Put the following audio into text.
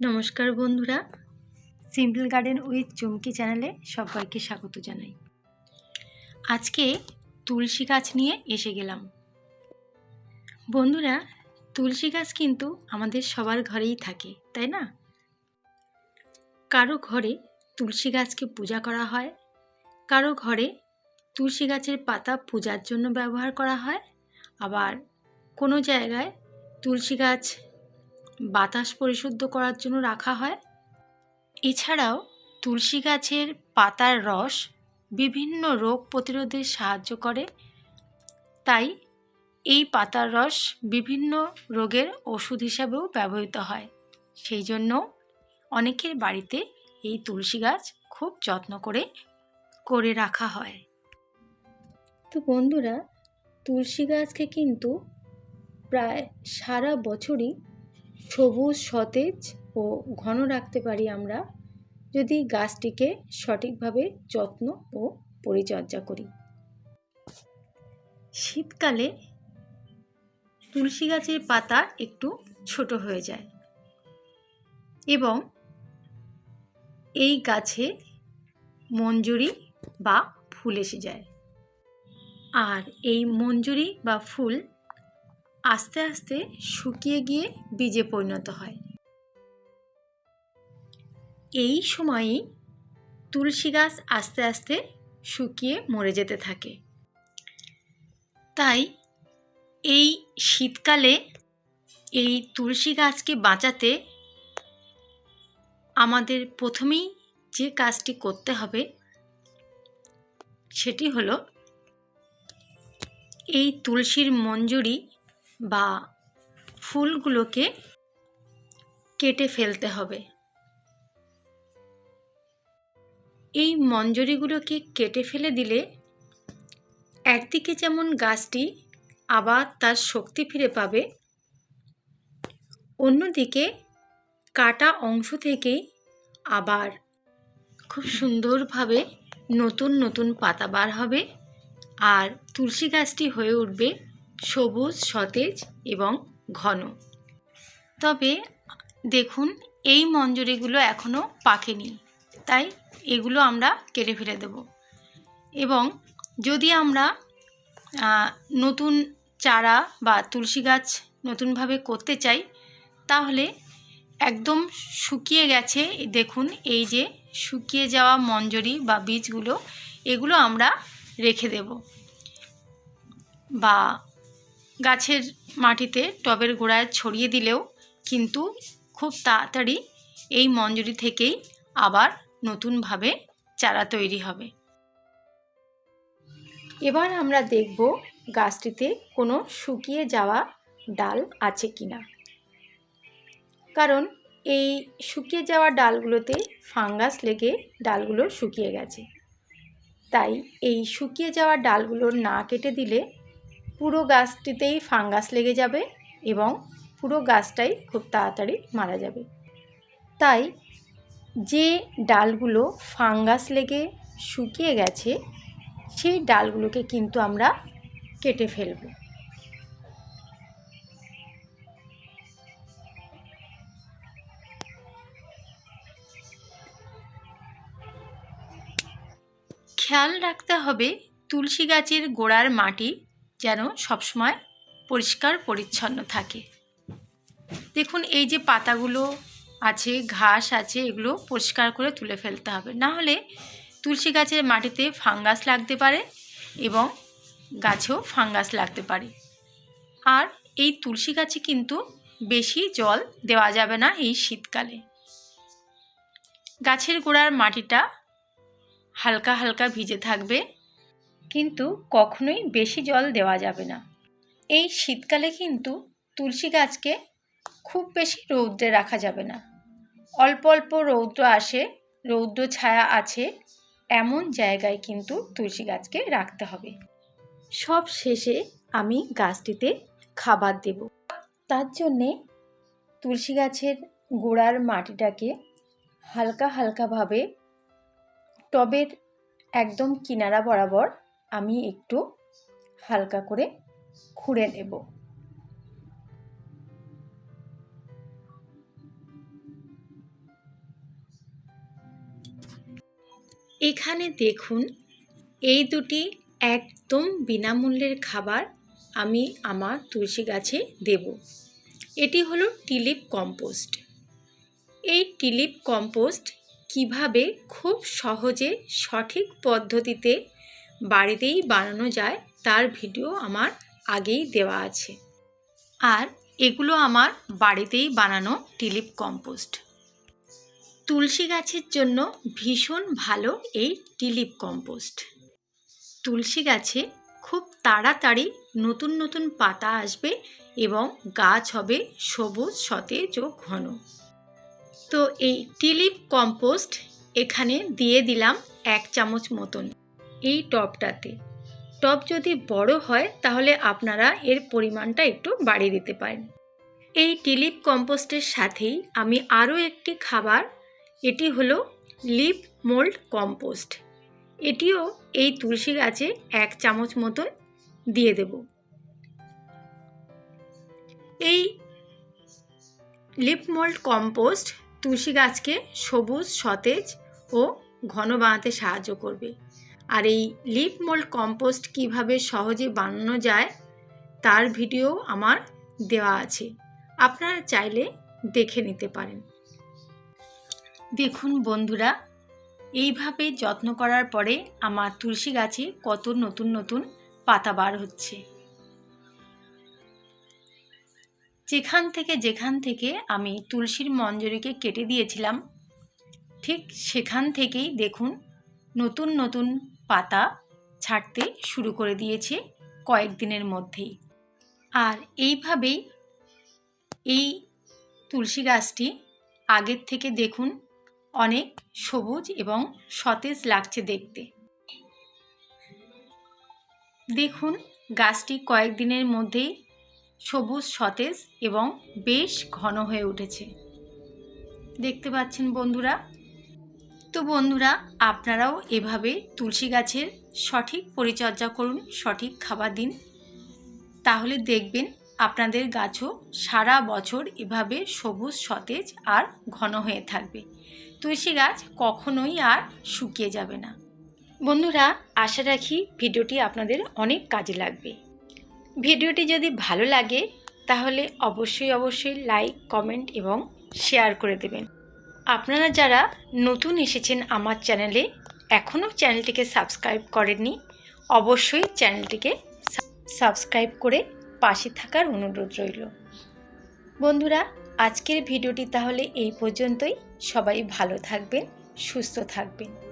নমস্কার বন্ধুরা। Simple garden with চুমকি চ্যানেলে সবাইকে স্বাগত জানাই। আজকে তুলসী গাছ নিয়ে এসে গেলাম। বন্ধুরা, তুলসী গাছ কিন্তু আমাদের সবার ঘরেই থাকে, তাই না? কারও ঘরে তুলসী গাছকে পূজা করা হয়, কারও ঘরে তুলসী গাছের পাতা পূজার জন্য ব্যবহার করা হয়, আবার কোনো জায়গায় তুলসী গাছ বাতাস পরিশুদ্ধ করার জন্য রাখা হয়। এছাড়াও তুলসী গাছের পাতার রস বিভিন্ন রোগ প্রতিরোধে সাহায্য করে। তাই এই পাতার রস বিভিন্ন রোগের ওষুধ হিসাবেও ব্যবহৃত হয়। সেই জন্য অনেকের বাড়িতে এই তুলসী গাছ খুব যত্ন করে করে রাখা হয়। তো বন্ধুরা, তুলসী গাছকে কিন্তু প্রায় সারা বছরই সবুজ, সতেজ ও ঘন রাখতে পারি আমরা যদি গাছটিকে সঠিকভাবে যত্ন ও পরিচর্যা করি। শীতকালে তুলসী গাছের পাতা একটু ছোট হয়ে যায় এবং এই গাছে মঞ্জুরি বা ফুল এসে যায়। আর এই মঞ্জুরি বা ফুল আস্তে আস্তে শুকিয়ে গিয়ে বীজে পরিণত হয়। এই সময়েই তুলসী গাছ আস্তে আস্তে শুকিয়ে মরে যেতে থাকে। তাই এই শীতকালে এই তুলসী গাছকে বাঁচাতে আমাদের প্রথমেই যে কাজটি করতে হবে সেটি হলো এই তুলসীর মঞ্জুরি বা ফুলগুলোকে কেটে ফেলতে হবে। এই মঞ্জরিগুলোকে কেটে ফেলে দিলে একদিকে যেমন গাছটি আবার তার শক্তি ফিরে পাবে, অন্যদিকে কাটা অংশ থেকেই আবার খুব সুন্দরভাবে নতুন নতুন পাতা বার হবে আর তুলসী গাছটি হয়ে উঠবে। সবুজ, সতেজ এবং ঘন। তবে দেখুন, এই মঞ্জরিগুলো এখনও পাকেনি। তাই এগুলো আমরা কেটে ফেলে দেব। এবং যদি আমরা নতুন চারা বা তুলসী গাছ নতুনভাবে করতে চাই, তাহলে একদম শুকিয়ে গেছে। দেখুন, এই যে শুকিয়ে যাওয়া মঞ্জরি বা বীজগুলো, এগুলো আমরা রেখে দেব। বা গাছের মাটিতে টবের গোড়ায় ছড়িয়ে দিলেও কিন্তু খুব তাড়াতাড়ি এই মঞ্জুরি থেকেই আবার নতুনভাবে চারা তৈরি হবে। এবার আমরা দেখব গাছটিতে কোনো শুকিয়ে যাওয়া ডাল আছে কি না কারণ এই শুকিয়ে যাওয়া ডালগুলোতে ফাঙ্গাস লেগে ডালগুলো শুকিয়ে গেছে। তাই এই শুকিয়ে যাওয়া ডালগুলো না কেটে দিলে পুরো গাছটিতেই ফাঙ্গাস লেগে যাবে এবং পুরো গাছটাই খুব তাড়াতাড়ি মারা যাবে। তাই যে ডালগুলো ফাঙ্গাস লেগে শুকিয়ে গেছে, সেই ডালগুলোকে কিন্তু আমরা কেটে ফেলব। খেয়াল রাখতে হবে তুলসী গাছের গোড়ার মাটি যেন সবসময় পরিষ্কার, পরিচ্ছন্ন থাকে। দেখুন, এই যে পাতাগুলো আছে, ঘাস আছে, এগুলো পরিষ্কার করে তুলে ফেলতে হবে। না হলে তুলসী গাছের মাটিতে ফাঙ্গাস লাগতে পারে এবং গাছেও ফাঙ্গাস লাগতে পারে। আর এই তুলসী গাছে কিন্তু বেশি জল দেওয়া যাবে না এই শীতকালে। গাছের গোড়ার মাটিটা হালকা হালকা ভিজে থাকবে। কিন্তু কখনোই বেশি জল দেওয়া যাবে না। এই শীতকালে কিন্তু তুলসী গাছকে খুব বেশি রৌদ্রে রাখা যাবে না। অল্প অল্প রৌদ্র আসে, রৌদ্র ছায়া আছে, এমন জায়গায় কিন্তু তুলসী গাছকে রাখতে হবে। সব শেষে আমি গাছটিতে খাবার দেব। তার জন্যে তুলসী গাছের গোড়ার মাটিটাকে হালকা হালকাভাবে টবের একদম কিনারা বরাবর আমি একটু হালকা করে খুঁড়ে নেব। এখানে দেখুন, এই দুটি একদম বিনামূল্যের খাবার আমি আমার তুলসী গাছে দেব। এটি হলো টিলিপ কম্পোস্ট। এই টিলিপ কম্পোস্ট কীভাবে খুব সহজে সঠিক পদ্ধতিতে বাড়িতেই বানানো যায়, তার ভিডিও আমার আগেই দেওয়া আছে। আর এগুলো আমার বাড়িতেই বানানো টিলিপ কম্পোস্ট। তুলসী গাছের জন্য ভীষণ ভালো এই টিলিপ কম্পোস্ট। তুলসী গাছে খুব তাড়াতাড়ি নতুন নতুন পাতা আসবে এবং গাছ হবে সবুজ, সতেজ ও ঘন। তো এই টিলিপ কম্পোস্ট এখানে দিয়ে দিলাম এক চামচ মতন। এই টবটাতে টব যদি বড় হয়, তাহলে আপনারা এর পরিমাণটা একটু বাড়িয়ে দিতে পারেন। এই টিলিপ কম্পোস্টের সাথেই আমি আরও একটি খাবার, এটি হলো লিপ মোল্ড কম্পোস্ট। এটিও এই তুলসী গাছে এক চামচ মতন দিয়ে দেব। এই লিপ মোল্ড কম্পোস্ট তুলসী গাছকে সবুজ, সতেজ ও ঘন বানাতে সাহায্য করবে। আর এই লিপ মোল্ড কম্পোস্ট কীভাবে সহজে বানানো যায়, তার ভিডিও আমার দেওয়া আছে। আপনারা চাইলে দেখে নিতে পারেন। দেখুন বন্ধুরা, এইভাবে যত্ন করার পরে আমার তুলসী গাছে কত নতুন নতুন পাতা বার হচ্ছে। যেখান থেকে যেখান থেকে আমি তুলসীর মঞ্জরিকে কেটে দিয়েছিলাম, ঠিক সেখান থেকেই দেখুন নতুন নতুন পাতা ছাড়তে শুরু করে দিয়েছে কয়েকদিনের মধ্যেই। আর এইভাবেই এই তুলসী গাছটি আগের থেকে দেখুন অনেক সবুজ এবং সতেজ লাগছে দেখতে। দেখুন গাছটি কয়েকদিনের মধ্যেই সবুজ, সতেজ এবং বেশ ঘন হয়ে উঠেছে। দেখতে পাচ্ছেন বন্ধুরা তো বন্ধুরা, আপনারাও এভাবে তুলসী গাছের সঠিক পরিচর্যা করুন, সঠিক খাবার দিন। তাহলে দেখবেন আপনাদের গাছও সারা বছর এভাবে সবুজ, সতেজ আর ঘন হয়ে থাকবে। তুলসী গাছ কখনোই আর শুকিয়ে যাবে না। বন্ধুরা, আশা রাখি ভিডিওটি আপনাদের অনেক কাজে লাগবে। ভিডিওটি যদি ভালো লাগে, তাহলে অবশ্যই অবশ্যই লাইক, কমেন্ট এবং শেয়ার করে দেবেন। আপনারা যারা নতুন এসেছেন আমার চ্যানেলে, এখনও চ্যানেলটিকে সাবস্ক্রাইব করেননি, অবশ্যই চ্যানেলটিকে সাবস্ক্রাইব করে পাশে থাকার অনুরোধ রইল। বন্ধুরা, আজকের ভিডিওটি তাহলে এই পর্যন্তই। সবাই ভালো থাকবেন, সুস্থ থাকবেন।